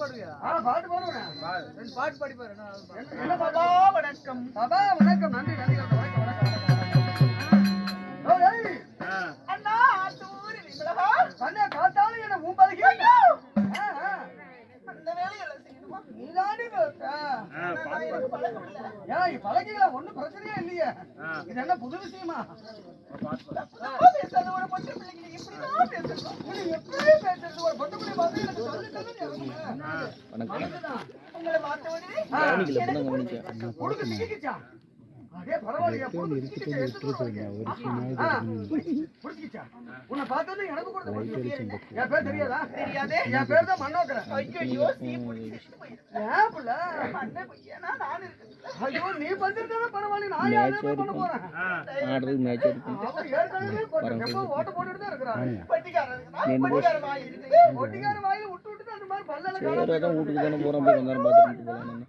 பாடுவியா பாட்டு பாட்டு பாரு என்ன வணக்கம். பாபா வணக்கம். நன்றி நன்றி. வணக்கம் அண்ணா தூரி விலகா காத்தாலும் என்ன உன் பழகி பழகிங்களா ஒண்ணும் பிரச்சனையே இல்லையே. இது என்ன புது விஷயமா? ஒரு பொண்ணு பிள்ளைங்க நீ இப்படிதான் பேசணும் நீ எப்படி பேசுறது? ஒரு பொண்ணு புள்ளி பார்த்து எனக்கு சொல்லு. உங்களை உனக்கு? வீட்டுக்கு தானே போகிறோம் போய் கொஞ்ச நேரம் பார்த்துட்டு போகலாம்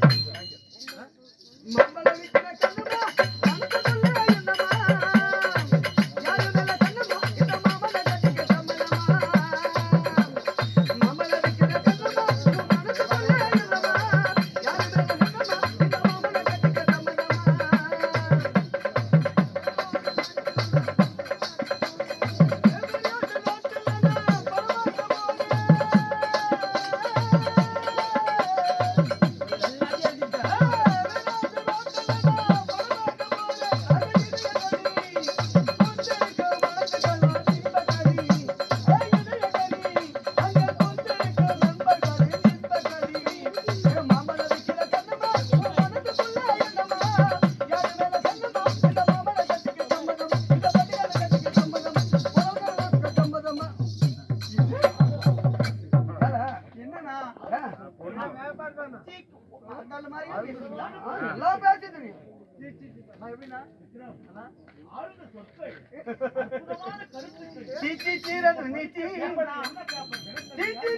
சீ சீ சீரன்னு நீ சீ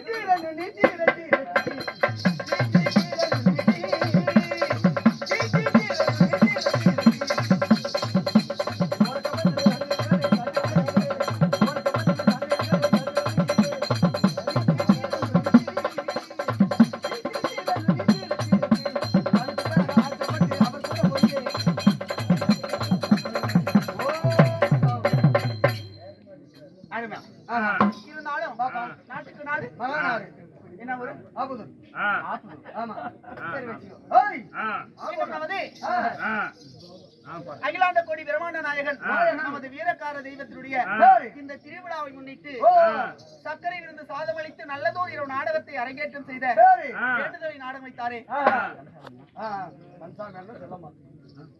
சீ நாட்டுக்கு நாடு. மகாநாடு. என்ன ஒரு ஆபுதூர். ஆமா. சரி வச்சுக்கோ ஏய், மீண்டும் நமது ஆ. அகிலாண்ட கோடி பிரம்மாண்ட நாயகன். நமது வீரக்கார தெய்வத்தினுடைய சரி. இந்த திருவிழாவை முன்னிட்டு சர்க்கரை விருந்து சாதமளித்து நல்லதோர் இரவு நாடகத்தை அரங்கேற்றம் செய்த நாடகம் வைத்தாரே. சொல்ல மாட்டேன்.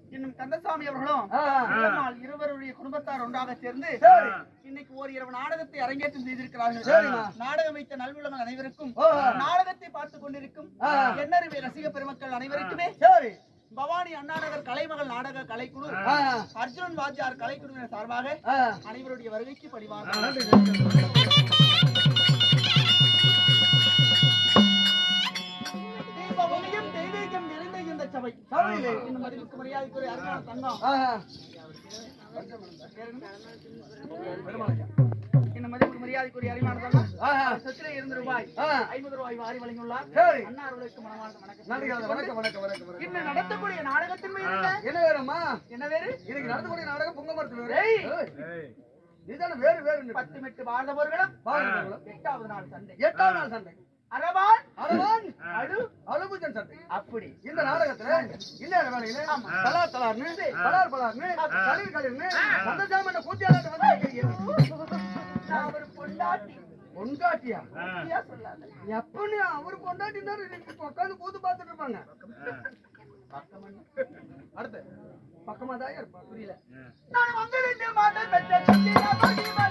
இன்னும் கந்தசாமி அவர்களும் இருவருடைய குடும்பத்தார் ஒன்றாக சேர்ந்து சரி. இன்னைக்கு ஒரு இரவு நாடகத்தை அரங்கேற்றம் செய்திருக்கிறார்கள். நாடகம் வைத்த நல்வுள்ளங்கள் அனைவருக்கும். நாடகத்தை பார்த்துக் கொண்டிருக்கும். எண்ணறிவை ரசிக பெருமக்கள் அனைவருக்குமே. பவானி அண்ணாநகர் கலைமகள் நாடக கலைக்குழு ஆ. அர்ஜுனன் வாத்தியார் கலைக்குழுவினர் சார்பாக. அனைவருடைய வருகைக்கு பணிவாக சபை சபையிலே. இன்னும் மதிப்புக்கு மரியாதைக்குரிய அருமையான தங்கம் ஆஹா. இன்னும் மதிப்புக்கு மரியாதைக்குரிய அருமையான தங்கம் ஆஹா. சொத்திலே இருந்து ரூபாய் ஆ. ஐம்பது ரூபாய் வாரி வழங்கியுள்ளார். அண்ணா அவர்களுக்கு மனமான வணக்கம் நன்றி, வணக்கம், வணக்கம், வணக்கம், வணக்கம். இன்னும் நடத்தக்கூடிய நாடகத்தின் என்ன? வேறம்மா என்ன வேறு இன்னைக்கு நடத்தக்கூடிய நாடகம் பொங்க மரத்து வேறு. நீதானே வேறு வேறு பத்து மெட்டு பாருங்க எட்டாவது நாள் சண்டை எட்டாம் நாள் சண்டை அரவான் அரவான் அடு அழுபுஜன் அப்படி. இந்த நாடகத்துல இன்னொரு வேலையில தலா தலார்னு பலார் பலார்னு களிர் களிர்னு கந்தசாமி கூத்தியாளர் வந்து நான் ஒரு பொண்டாட்டி. பொண்டாட்டியா? பொய்யா சொல்லாத. எப்ப அவரு பொண்டாட்டி உட்காந்து கூத்து பார்த்துட்டு இருப்பாங்க. அடுத்து பக்கமா தான் இருப்பாங்க. புரியல நான் மாதம் பெற்ற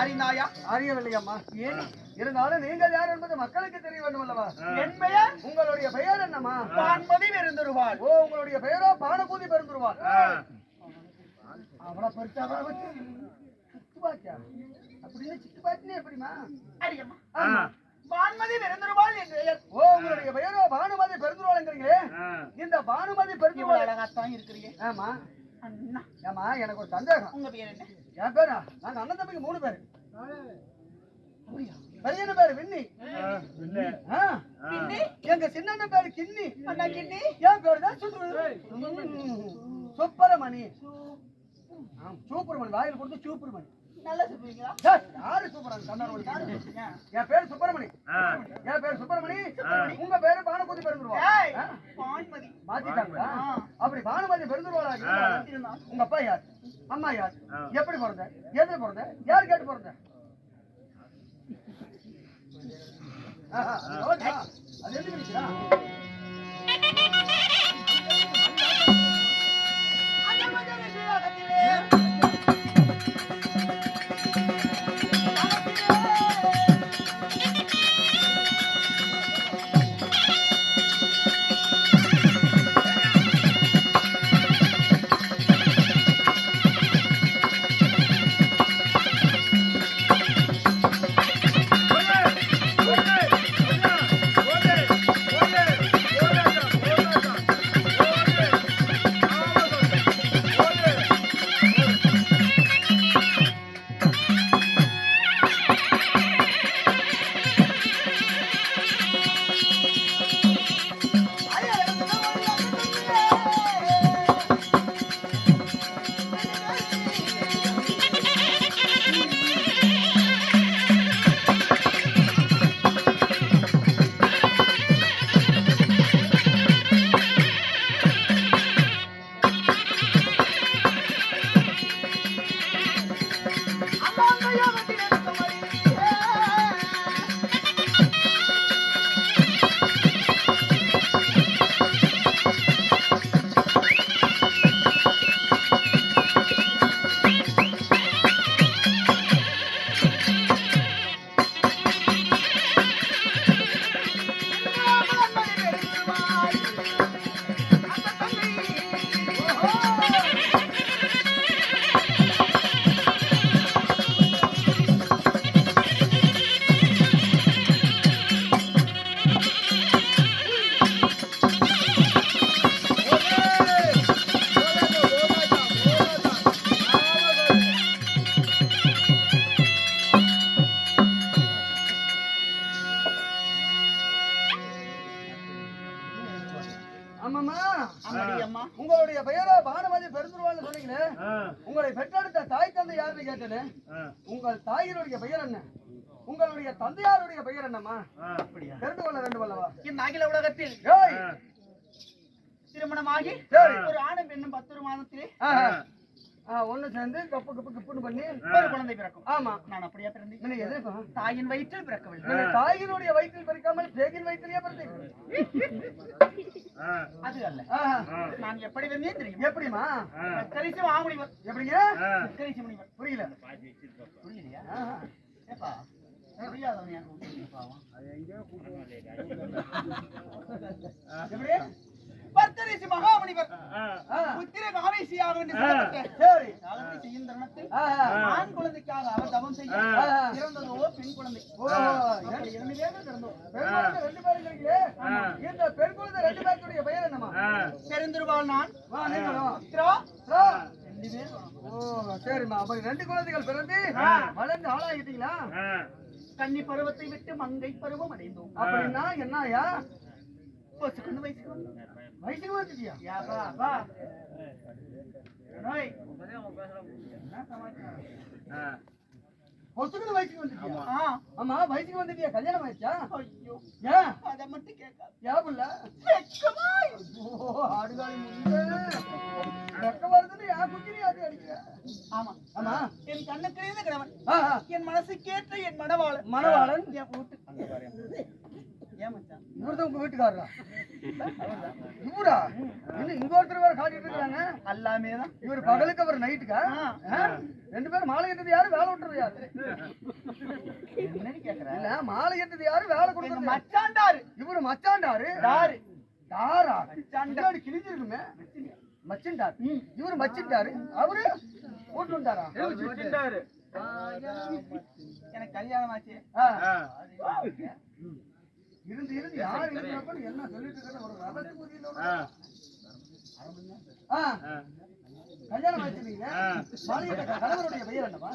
அறிந்தாயா? அறியவில்லை அம்மா ஏன்? இருந்தாலும் நீங்கள் யார் என்பது மக்களுக்கு தெரிய வேண்டும் அல்லவா? என் பெயர் உங்களுடைய பெயர் என்னம்மா? பான்மதி விருந்துருவாள் ஓ உங்களுடைய பெயரோ பானபூதி பெருந்துருவார் அவளை பெருசாவா வச்சு சித்து பாத்தியா அப்படின்னு சித்து பாத்தினே எப்படிமா அரியம்மா ஆமா பான்மதி விருந்துருவாள் என் பெயர். ஓ உங்களுடைய பெயரோ பானுமதி பெருந்துருவாளுங்கிறீங்களே இந்த பானுமதி பெருந்துருவாள். அழகாத்தான் இருக்கிறீங்க. ஆமா. அண்ணா. ஏமா எனக்கு ஒரு சந்தேகம். உங்க பேர் என்ன? என் பேரா? நாங்க அண்ணன் தம்பிக்கு மூணு பேரு. பையன பேரு விண்ணி. எங்க சின்ன பேரு கிண்ணி. அண்ணா கிண்ணி? என் பேரு தான் சுப்பு- சுப்பரமணி. சூப்பர்மணி வாயில் கொடுத்து சூப்பர்மணி. யாரு சூப்பரன் என் பேரு சுப்பிரமணி. என் பேரு சுப்பிரமணி. உங்க பேரு பான்மதி மாத்திட்டாங்களா? அப்படி பானுமதி பெருந்துருவாளா இருந்தா, உங்க அப்பா யார்? அம்மா யார்? எப்படி பிறந்த? எதுல பிறந்த? யார் கேட்டு பிறந்த? தந்தையாருடைய பெயர் என்னம்மா? தெரிந்து கொள்ள வேண்டும் அல்லவா? இந்த அகில உலகத்தில். திருமணமாகி. ஒரு ஆணும் பெண்ணும் பத்து ஒரு மாதத்திலே ஒண்ணு சேர்ந்து கப்பு கப்பு கப்புன்னு பண்ணி ஒரு குழந்தை பிறக்கும். ஆமா. நான் அப்படியே பிறந்தேன்? எதிர்க்கும் தாயின் வயிற்றில் பிறக்கவில்லை. தாயினுடைய வயிற்றில் பிறக்காமல் பேகின் வயிற்றிலேயே பிறந்தீங்க அது அல்ல. நான் எப்படி வந்தேன் தெரியும்? எப்படிமா கரிசி மாமுனிவர். எப்படிங்க? கரிசி முனிவர். புரியல. புரியலையா. ஏப்பா? புத்திர என்று யாகத்தை செய்யும் தருணத்தில் ஆஹா. ஆண் குழந்தைக்காக அவர் தவம் செய்ய ஆஹா. பிறந்ததோ பெண் குழந்தை. இரண்டு பேர்கள் பிறந்தோம் ரெண்டு பேரும் இந்த பெண் குழந்தை ரெண்டு பேருடைய பெயர் என்னமா தெரிந்திருவாள் நான். ரெண்டு பேர் வரும். ஓ சரிம்மா. அப்ப ரெண்டு குழந்தைகள் பிறந்து வளர்ந்து ஆளாகிட்டீங்களா? கன்னி பருவத்தை விட்டு மங்கை பருவம் அடைந்தோம். அப்படின்னா என்னயா? பொசுக்குன்னு வயசுக்கு. வயசுக்கு வந்துட்டியா? யா வா. நோய். வயசுக்கு வந்துட்டியா? ஆமா. வயசுக்கு வந்துட்டியா? கல்யாணம் ஆயிடுச்சா? ஐயோ. ஏன் அதை மட்டும் கேட்காத. யாபுல்ல வெட்கமாய். ஓ ஆடுகாலி முண்டே என் கண்ணுக்கு கிழவன். என் மனசுக்கேற்ற என் மணவாளன். மணவாளன்? என் வீட்டு இவரா? பகலுக்கு அவர் நைட்டுக்கா? ரெண்டு பேரும் மாலை கட்டது யாரு? வேலை விட்டுறது யாரு? இல்ல மாலை கட்டது யாரு? வேலை கொடுக்கறது யாரு? மச்சாண்டாரு இவரு மச்சாண்டாரு யாரு? மச்சாண்டாரு கிழிஞ்சிருக்குமே. மச்சின்டார். இவரு மச்சின்டாரு. அவரு கூட்டு வந்தாரா? எனக்கு கல்யாணம் ஆச்சு. இருந்து இருந்து யார் இருக்கிறப்ப என்ன சொல்லிட்டு இருக்கிற ஒரு ரகத்து புரியல. கல்யாணம் ஆச்சுட்டீங்க மாளிகை கணவருடைய பெயர் என்னப்பா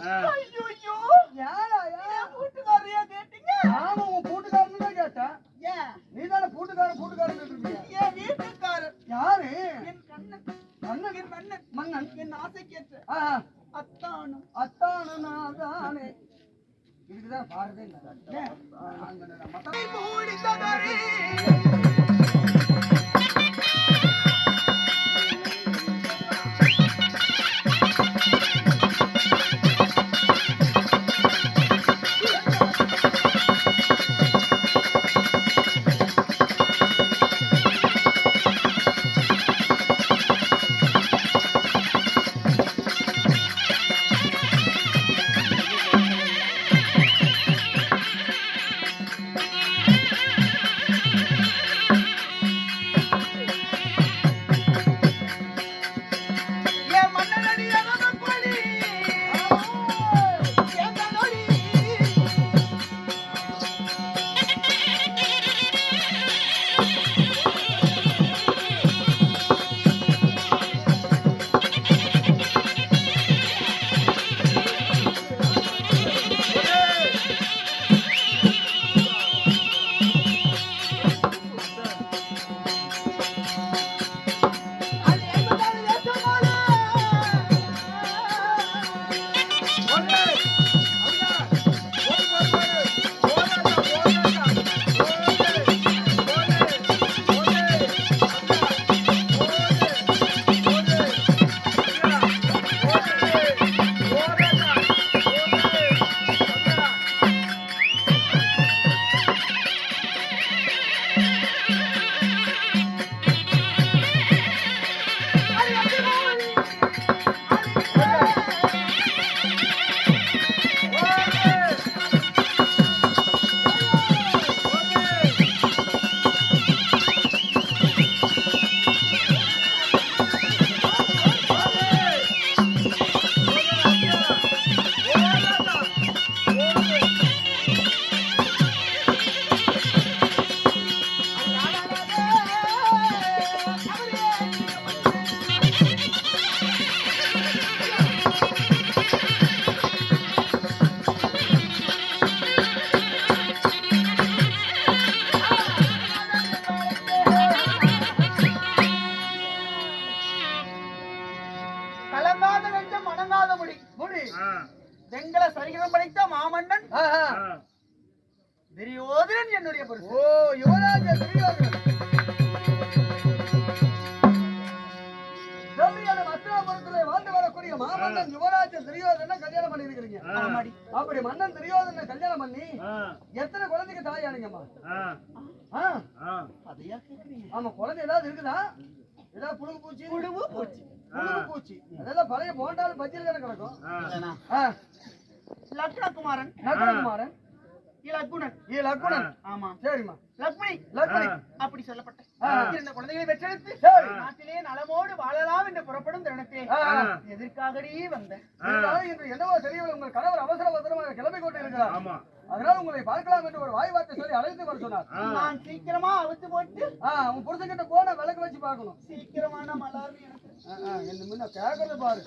துரியோதனன் என்னுடைய புருஷன். ஓ யுவராஜ துரியோதனன். வாழ்ந்து வரக்கூடிய மாமன்னன் யுவராஜ துரியோதனை கல்யாணம் பண்ணி இருக்கிறீங்க ஆமாடி. அப்படி மன்னன் துரியோதனை கல்யாணம் பண்ணி எத்தனை குழந்தைக்கு தாயானீங்கம்மா ஆ. அதையா கேக்குறீங்க? ஆமா குழந்தை ஏதாவது இருக்குதா? ஏதாவது புழுகு பூச்சி? புழுவு பூச்சி. புழுகு பூச்சி. அதெல்லாம் பழைய போண்டாலும் பஜ்ஜில் தானே கிடக்கும். லக்னகுமாரன் நக்கரகுமாரன் இலக்குணன் ஏ லக்குணன் ஆமா. சரிம்மா. லக்ஷ்மி லக்குனி அப்படி சொல்லப்பட்ட ஆ. இரண்டு குழந்தைகளை பெற்றெடுத்து சரி. நாட்டிலே நலமோடு வாழலாம் என்று புறப்படும் தருணத்திலே. எதற்காகடி வந்த இன்று என்னவோ தெரியவில்லை உங்கள் கணவர் அவசர அவசரமாக கிளம்பி கொண்டு இருக்கிறார் அதனால் உங்களை பார்க்கலாம் என்று ஒரு வாய் வார்த்தை சொல்லி அழைத்து வர சொன்னார். நான் சீக்கிரமா அவுத்து போட்டு உன் புருஷன்கிட்ட போன விளக்கு வச்சு பார்க்கணும். சீக்கிரமா நம்ம என்ன முன்ன கேட்கறது பாரு.